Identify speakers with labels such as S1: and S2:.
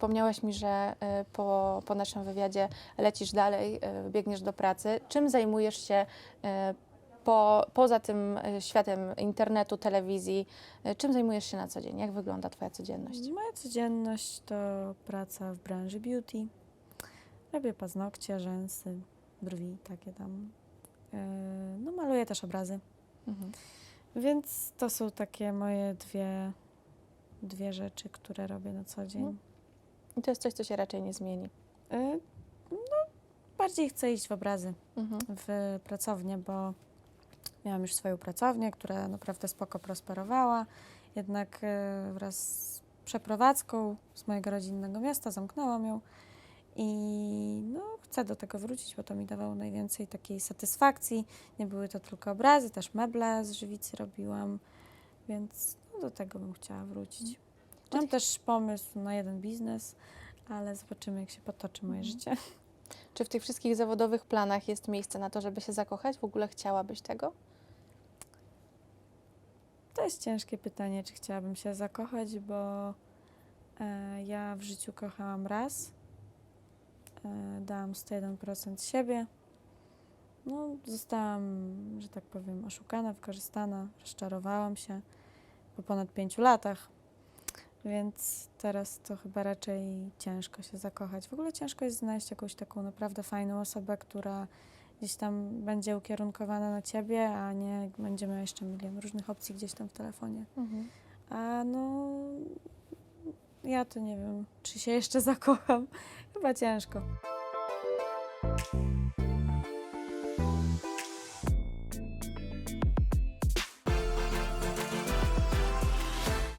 S1: Wspomniałaś mi, że e, po, po naszym wywiadzie lecisz dalej, e, biegniesz do pracy. Czym zajmujesz się e, po, poza tym światem internetu, telewizji? Czym zajmujesz się na co dzień? Jak wygląda Twoja codzienność?
S2: Moja codzienność to praca w branży beauty. Robię paznokcie, rzęsy, brwi, takie tam. No maluję też obrazy.
S1: Mhm.
S2: Więc to są takie moje dwie, dwie rzeczy, które robię na co dzień.
S1: Mhm. I to jest coś, co się raczej nie zmieni.
S2: Yy, No, bardziej chcę iść w obrazy,
S1: Mhm.
S2: w pracownię, bo miałam już swoją pracownię, która naprawdę spoko prosperowała. Jednak yy, wraz z przeprowadzką z mojego rodzinnego miasta zamknęłam ją i no, chcę do tego wrócić, bo to mi dawało najwięcej takiej satysfakcji. Nie były to tylko obrazy, też meble z żywicy robiłam, więc no, do tego bym chciała wrócić. Mam też pomysł na jeden biznes, ale zobaczymy, jak się potoczy moje
S1: Mhm.
S2: życie.
S1: Czy w tych wszystkich zawodowych planach jest miejsce na to, żeby się zakochać? W ogóle chciałabyś tego?
S2: To jest ciężkie pytanie, czy chciałabym się zakochać, bo e, ja w życiu kochałam raz. E, dałam 101% siebie. No, zostałam, że tak powiem, oszukana, wykorzystana, rozczarowałam się po ponad pięciu latach. Więc teraz to chyba raczej ciężko się zakochać. W ogóle ciężko jest znaleźć jakąś taką naprawdę fajną osobę, która gdzieś tam będzie ukierunkowana na ciebie, a nie będzie miała jeszcze milion różnych opcji gdzieś tam w telefonie. A no, ja to nie wiem, czy się jeszcze zakocham. Chyba ciężko.